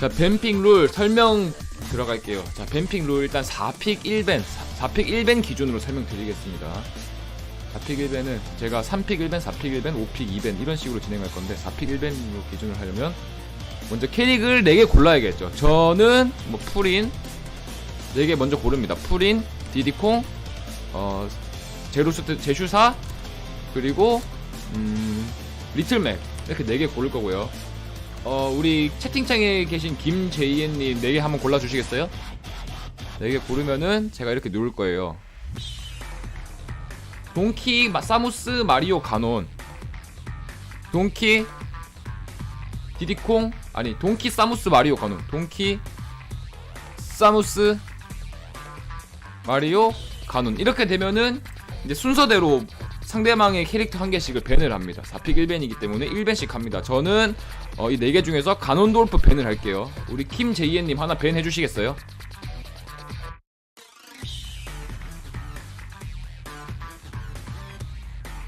자 뱀픽 룰 설명 들어갈게요. 자 뱀픽 룰 일단 4픽 1벤 4 픽 1벤 기준으로 설명드리겠습니다. 4픽 1벤은 제가 3픽 1벤 4픽 1벤 5픽 2벤 이런 식으로 진행할 건데 4픽 1벤으로 기준을 하려면 먼저 캐릭을 4개 골라야겠죠. 저는 뭐 풀인 4개 먼저 고릅니다. 풀인 디디콩 어 제로스트 제슈사 그리고 음 리틀맥 이렇게 4개 고를 거고요 어 우리 채팅창에 계신 김제이엔님 4개 한번 골라주시겠어요? 4개 고르면은 제가 이렇게 누를 거예요. 동키 마- 사무스 마리오 가논. 동키 디디콩 아니 동키 사무스 마리오 가논. 동키 사무스 마리오 가논. 이렇게 되면은 이제 순서대로 상대방의 캐릭터 한 개씩을 밴을 합니다 4픽 1밴이기 때문에 1밴씩 합니다 저는 어, 이 4개 중에서 가논돌프 밴을 할게요 우리 김제이엔님 하나 밴 해주시겠어요?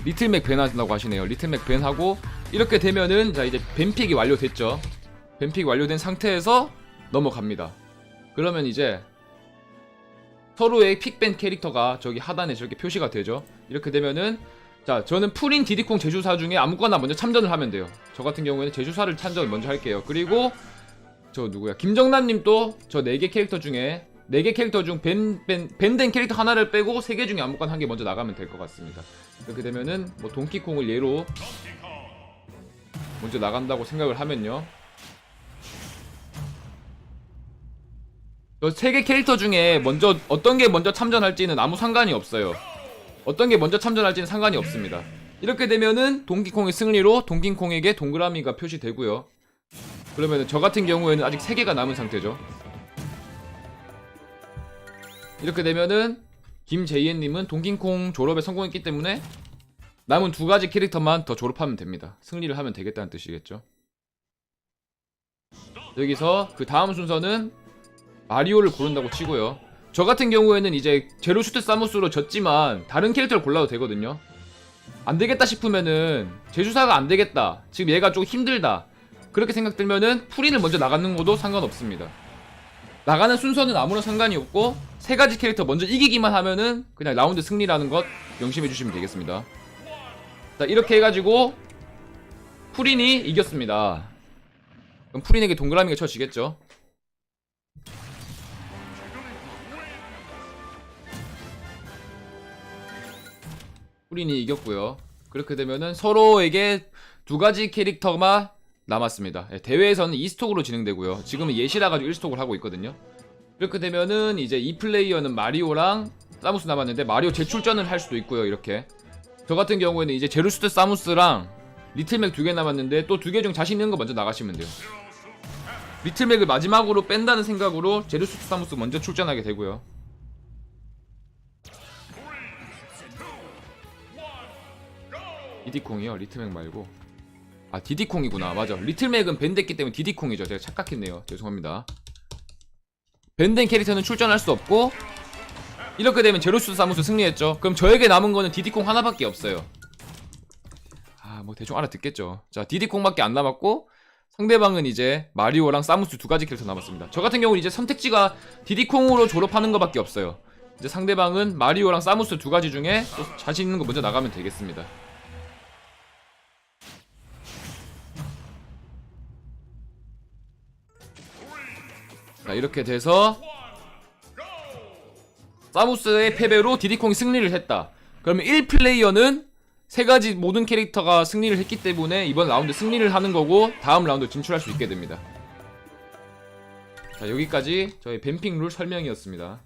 리틀맥 밴 한다고 하시네요. 리틀맥 밴 하고 이렇게 되면은 자 이제 밴픽이 완료됐죠. 밴픽이 완료된 상태에서 넘어갑니다. 그러면 이제 서로의 픽밴 캐릭터가 저기 하단에 저렇게 표시가 되죠. 이렇게 되면은 자 저는 풀인 디디콩 제주사 중에 아무거나 먼저 참전을 하면 돼요. 저 같은 경우에는 제주사를 참전을 먼저 할게요. 그리고 저 누구야 김정남님도 저 4개 캐릭터 중에 4개 캐릭터 중 밴, 밴, 밴된 캐릭터 하나를 빼고 3개 중에 아무거나 한 개 먼저 나가면 될 것 같습니다. 이렇게 되면은 뭐 동키콩을 예로 먼저 나간다고 생각을 하면요. 세 개 캐릭터 중에 먼저 어떤 게 먼저 참전할지는 아무 상관이 없어요. 어떤 게 먼저 참전할지는 상관이 없습니다. 이렇게 되면은 동키콩의 승리로 동키콩에게 동그라미가 표시되고요. 그러면은 저 같은 경우에는 아직 세 개가 남은 상태죠. 이렇게 되면은 김제이엔님은 동킹콩 졸업에 성공했기 때문에 남은 두 가지 캐릭터만 더 졸업하면 됩니다. 승리를 하면 되겠다는 뜻이겠죠. 여기서 그 다음 순서는 마리오를 고른다고 치고요. 저 같은 경우에는 이제 제로슈트 사무스로 졌지만 다른 캐릭터를 골라도 되거든요. 안 되겠다 싶으면은 제주사가 안 되겠다. 지금 얘가 좀 힘들다. 그렇게 생각 들면은 풀인을 먼저 나가는 것도 상관없습니다. 나가는 순서는 아무런 상관이 없고 세 가지 캐릭터 먼저 이기기만 하면은 그냥 라운드 승리라는 것 명심해 주시면 되겠습니다. 자 이렇게 해가지고 풀인이 이겼습니다. 그럼 풀인에게 동그라미가 쳐지겠죠. 풀인이 이겼고요. 그렇게 되면은 서로에게 두 가지 캐릭터만 남았습니다. 예, 대회에서는 2스톡으로 진행되고요. 지금은 예시라 가지고 1스톡을 하고 있거든요. 이렇게 되면은 이제 이 플레이어는 마리오랑 사무스 남았는데 마리오 재출전을 할 수도 있고요. 이렇게 저 같은 경우에는 이제 제루스트 사무스랑 리틀맥 두 개 남았는데 또 두 개 중 자신 있는 거 먼저 나가시면 돼요. 리틀맥을 마지막으로 뺀다는 생각으로 제루스트 사무스 먼저 출전하게 되고요. 디디콩이요? 리틀맥 말고? 아 디디콩이구나. 맞아. 리틀맥은 밴됐기 때문에 디디콩이죠. 제가 착각했네요. 죄송합니다. 밴된 캐릭터는 출전할 수 없고 이렇게 되면 제로스 사무소 승리했죠. 그럼 저에게 남은 거는 디디콩 하나밖에 없어요. 아 뭐 대충 알아듣겠죠. 자 디디콩밖에 안 남았고 상대방은 이제 마리오랑 사무스 두 가지 캐릭터 남았습니다. 저 같은 경우는 이제 선택지가 디디콩으로 졸업하는 것밖에 없어요. 이제 상대방은 마리오랑 사무스 두 가지 중에 또 자신 있는 거 먼저 나가면 되겠습니다 자 이렇게 돼서 사무스의 패배로 디디콩이 승리를 했다. 그러면 1플레이어는 세 가지 모든 캐릭터가 승리를 했기 때문에 이번 라운드 승리를 하는 거고 다음 라운드 진출할 수 있게 됩니다. 자 여기까지 저희 뱀핑 룰 설명이었습니다